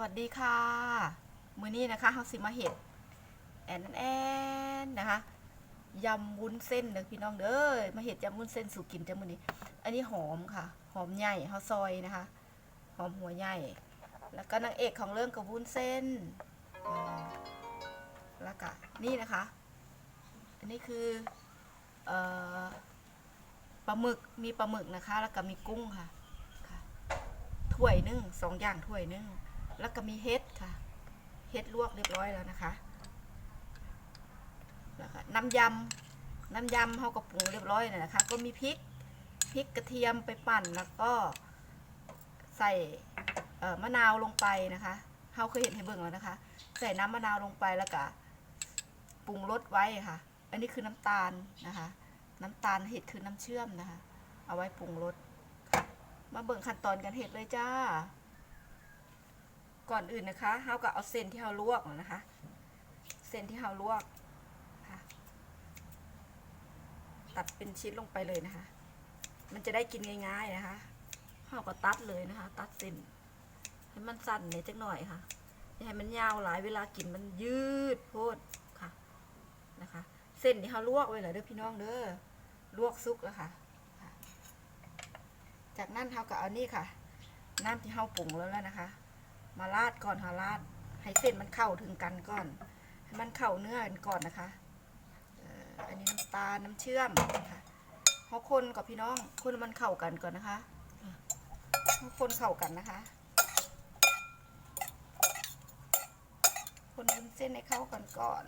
วัสดีค่ะ มือนี้นะคะเฮาสิมาเห็ดแอนแอนนะคะยำวุ้นเส้นเด้อพี่น้องเด้อมาเห็ดยำวุ้นเส้นสู่กินจ้ามือนี้ อันนี้หอมค่ะ หอมใหญ่เฮาซอยนะคะ หอมหัวใหญ่ แล้วก็นางเอกของเรื่องกับวุ้นเส้นแล้วก็นี่นะคะ อันนี้คืออปลาหมึกมีปลาหมึกนะคะ แล้วก็มีกุ้งค่ะค่ะถ้วยหนึ่งสองอย่างถ้วยหนึ่ง แล้วก็มีเฮ็ดค่ะ เฮ็ดลวกเรียบร้อยแล้วนะคะแล้วก็น้ำยำน้ำยำเขาก็ปรุงเรียบร้อยแล้วนะคะ ก็มีพริกพริกกระเทียมไปปั่นแล้วก็ใส่มะนาวลงไปนะคะเขาเคยเห็นให้เบิ่งแล้วนะคะ ใส่น้ำมะนาวลงไปแล้วก็ปรุงรสไว้ค่ะ อันนี้คือน้ำตาลนะคะ น้ำตาลเห็ดคือน้ำเชื่อมนะคะ เอาไว้ปรุงรสมาเบิ่งขั้นตอนการเห็ดเลยจ้า ก่อนอื่นนะคะเฮาก็เอาเส้นที่เฮาลวกนะคะ เส้นที่เฮาลวกตัดเป็นชิ้นลงไปเลยนะคะ มันจะได้กินง่ายๆนะคะเฮาก็ตัดเลยนะคะ ตัดเส้นให้มันสั้นเนี่ยจักหน่อยค่ะอย่าให้มันยาวหลายเวลากินมันยืดโพดค่ะนะคะ เส้นที่เฮาลวกไว้เลยเด้อพี่น้องเด้อลวกซุกแล้วค่ะ จากนั้นเราก็เอานี่ค่ะ น้ำที่เราปรุงแล้วแล้วนะคะ มาราดก่อนค่ะราดให้เส้นมันเข้าถึงกันก่อน ให้มันเข้าเนื้อกันก่อนนะคะอันนี้น้ำตาลน้ำเชื่อมค่ะเขาคนกับพี่น้องคนมันเข้ากันก่อนนะคะเขาคนเข้ากันนะคะ คนวุ้นเส้นให้เข้ากันก่อน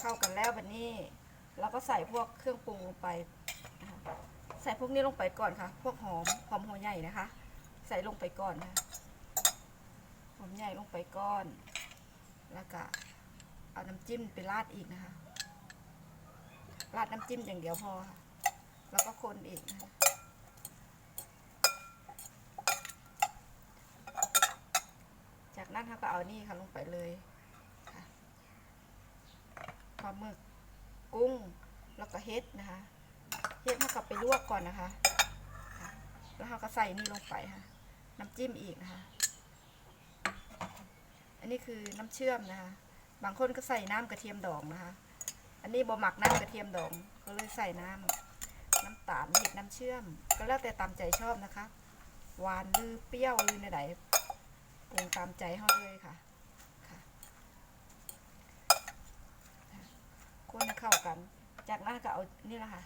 เข้ากันแล้วแบบนี้ เราก็ใส่พวกเครื่องปรุงลงไป ใส่พวกนี้ลงไปก่อนค่ะ พวกหอมหอมหัวใหญ่นะคะ ใส่ลงไปก่อนค่ะหอมใหญ่ลงไปก่อน แล้วก็เอาน้ำจิ้มไปราดอีกนะคะ ราดน้ำจิ้มอย่างเดียวพอค่ะ แล้วก็คนอีกนะคะจากนั้นเราก็เอานี่ค่ะลงไปเลยปลาหมึกกุ้งแล้วก็เฮ็ดนะคะ เฮ็ดเท่ากับไปลวกก่อนนะคะ แล้วเราก็ใส่นี่ลงไปค่ะ น้ำจิ้มอีกนะคะ อันนี้คือน้ำเชื่อมนะคะ บางคนก็ใส่น้ำกระเทียมดองนะคะ อันนี้บ่หมักน้ำกระเทียมดอง ก็เลยใส่น้ำน้ำตาลเห็ดน้ำเชื่อม ก็แล้วแต่ตามใจชอบนะคะ หวานหรือเปรี้ยวหรือไหนๆปรุงตามใจเขาเลยค่ะคนให้เข้ากัน จากนั้นก็เอานี่แหละค่ะ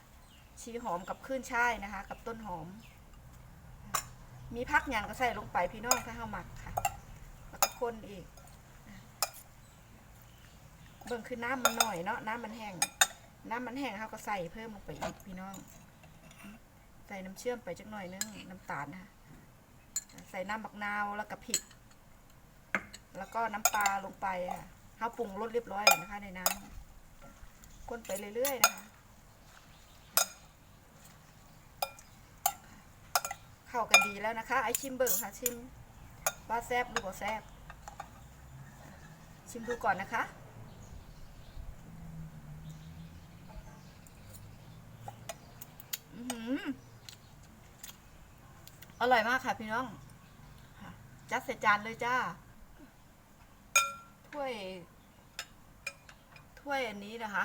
ชีหอมกับขึ้นช่ายนะคะ กับต้นหอม มีพักอย่างก็ใส่ลงไปพี่น้องถ้าเข้าหมักค่ะแล้วก็คนอีกเบิ่งคือน้ำมันหน่อยเนาะน้ำมันแห้งน้ำมันแห้งเขาก็ใส่เพิ่มลงไปอีกพี่น้อง ใส่น้ำเชื่อมไปจักหน่อยนึงน้ำตาลนะคะใส่น้ำบักนาวแล้วก็พริก แล้วก็น้ำปลาลงไปค่ะเขาปรุงรสเรียบร้อยแล้วนะคะในน้ำคนไปเรื่อยๆนะคะ เข้ากันดีแล้วนะคะ ไอชิมเบิ่งค่ะชิมว่าแซบหรือบ่แซบชิมดูก่อนนะคะอือหือร่อยมากค่ะพี่น้อง จัดใส่จานเลยจ้า ถ้วย ถ้วยอันนี้นะคะ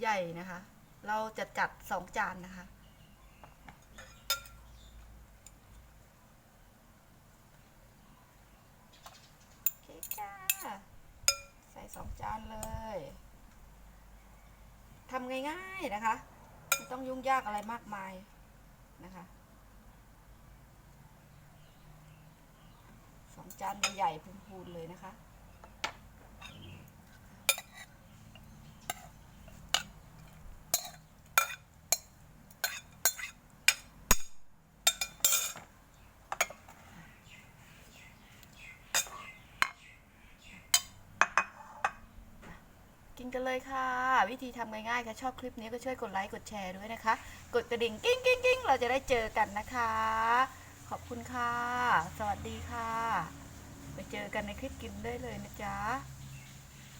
ใหญ่นะคะ เราจะจัดสองจานนะคะ โอเคจ้า ใสองจานเลยทำง่ายๆนะคะไม่ต้องยุ่งยากอะไรมากมายนะคะสองจานใหญ่ๆพูนๆเลยนะคะ กินกันเลยค่ะ วิธีทำง่ายๆค่ะชอบคลิปนี้ก็ช่วยกดไลค์กดแชร์ด้วยนะคะ กดกระดิ่งกิ้งกิ้งกิ้งเราจะได้เจอกันนะคะ ขอบคุณค่ะ สวัสดีค่ะ ไปเจอกันในคลิปกินได้เลยนะจ๊ะ